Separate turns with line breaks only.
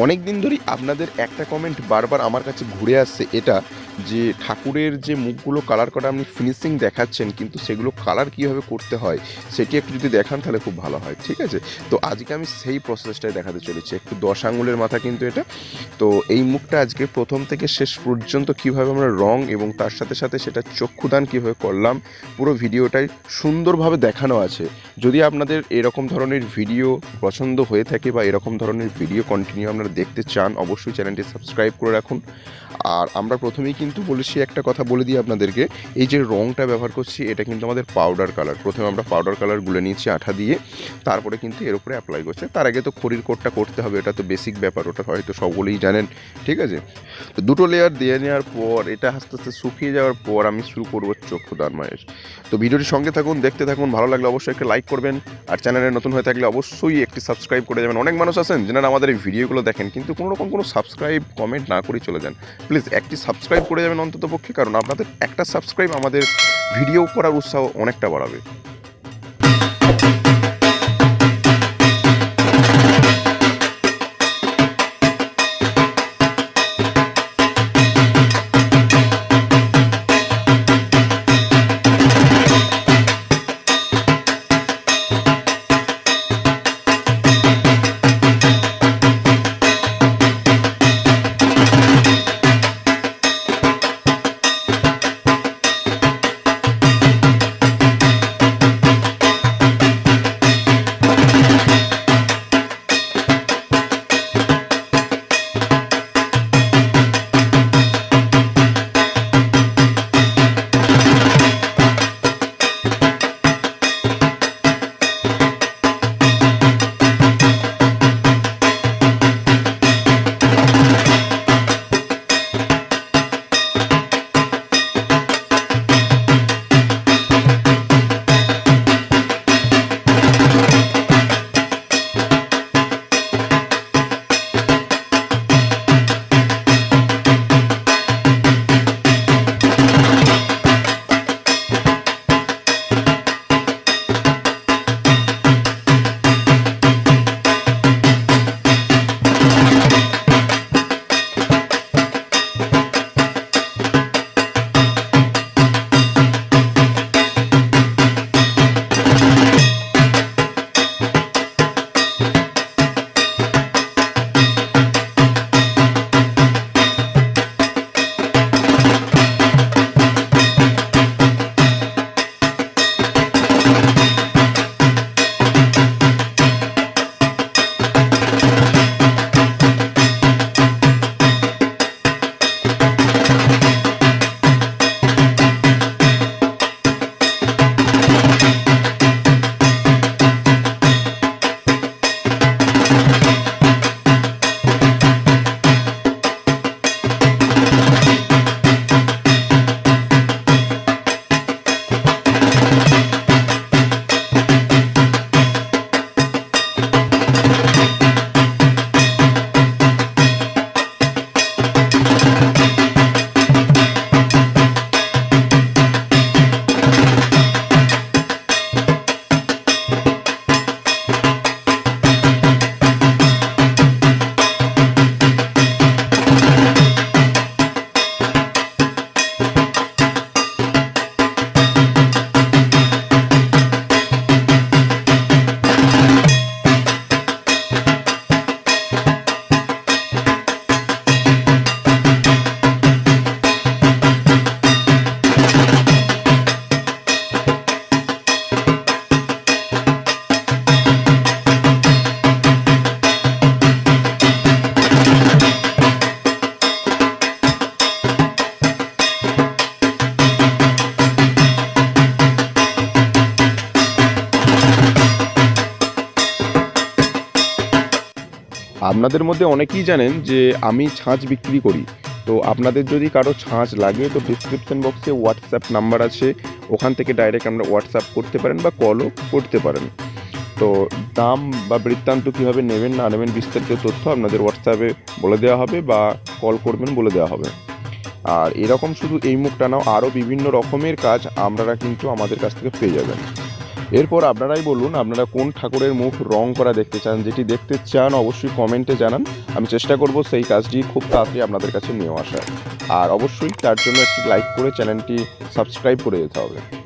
অনেক দিন ধরেই আপনাদের একটা কমেন্ট বারবার আমার কাছে ঘুরে আসছে, এটা যে ঠাকুরের যে মুখগুলো কালার করা আপনি ফিনিশিং দেখাচ্ছেন, কিন্তু সেগুলো কালার কীভাবে করতে হয়, সেটি একটু যদি দেখান তাহলে খুব ভালো হয়, ঠিক আছে? তো আজকে আমি সেই প্রসেসটাই দেখাতে চলেছি, একটু দশ আঙুলের মাথা কিন্তু এটা। তো এই মুখটা আজকে প্রথম থেকে শেষ পর্যন্ত কীভাবে আমরা রং এবং তার সাথে সাথে সেটা চক্ষুদান কীভাবে করলাম, পুরো ভিডিওটাই সুন্দরভাবে দেখানো আছে। যদি আপনাদের এরকম ধরনের ভিডিও পছন্দ হয়ে থাকে বা এরকম ধরনের ভিডিও কন্টিনিউ আপনারা দেখতে চান, অবশ্যই চ্যানেলটি সাবস্ক্রাইব করে রাখুন। আর আমরা প্রথমেই কিন্তু বলেছি একটা কথা বলে দিই আপনাদেরকে, এই যে রংটা ব্যবহার করছি, এটা কিন্তু আমাদের পাউডার কালার প্রথমে আমরা পাউডার কালার গুলে নিয়েছি আঠা দিয়ে, তারপরে কিন্তু এর উপরে অ্যাপ্লাই করছে। তার আগে তো খড়ির কোটটা করতে হবে, এটা তো বেসিক ব্যাপার, ওটা হয়তো সকলেই জানেন, ঠিক আছে? তো দুটো লেয়ার দিয়ে নেওয়ার পর, এটা আস্তে আস্তে শুকিয়ে যাওয়ার পর আমি শুরু করব চক্ষুদান মায়ের। তো ভিডিওটির সঙ্গে থাকুন, দেখতে থাকুন, ভালো লাগলে অবশ্যই একটা লাইক করবেন। আর চ্যানেলে নতুন হয়ে থাকলে অবশ্যই একটি সাবস্ক্রাইব করে যাবেন। অনেক মানুষ আছেন যারা আমাদের এই ভিডিওগুলো দেখেন, কিন্তু কোনো রকম কোনো সাবস্ক্রাইব কমেন্ট না করে চলে যান। প্লিজ একটি সাবস্ক্রাইব করে যাবেন অন্ততপক্ষে, কারণ আপনাদের একটা সাবস্ক্রাইব আমাদের ভিডিও করার উৎসাহ অনেকটা বাড়াবে। আপনাদের মধ্যে অনেকেই জানেন যে আমি ছাঁচ বিক্রি করি। তো আপনাদের যদি কারও ছাঁচ লাগে, তো ডিসক্রিপশন বক্সে হোয়াটসঅ্যাপ নাম্বার আছে। ওখান থেকে ডাইরেক্ট আমরা হোয়াটসঅ্যাপ করতে পারেন বা কলও করতে পারেন। তো দাম বা বৃত্তান্ত কীভাবে নেবেন, না নেবেন বিস্তারিত তথ্য আপনাদের হোয়াটসঅ্যাপে বলে দেওয়া হবে বা কল করবেন বলে দেওয়া হবে। আর এরকম শুধু এই মুখটা নাও আরও বিভিন্ন রকমের কাজ আপনারা কিন্তু আমাদের কাছ থেকে পেয়ে যাবেন। এরপর আপনারাই বলুন, আপনারা কোন ঠাকুরের মুখ রং করা দেখতে চান, যেটি দেখতে চান অবশ্যই কমেন্টে জানান। আমি চেষ্টা করব সেই কাজটি খুব তাড়াতাড়ি আপনাদের কাছে নিয়ে আসার। আর অবশ্যই তার জন্য একটি লাইক করে চ্যানেলটি সাবস্ক্রাইব করে যেতে হবে।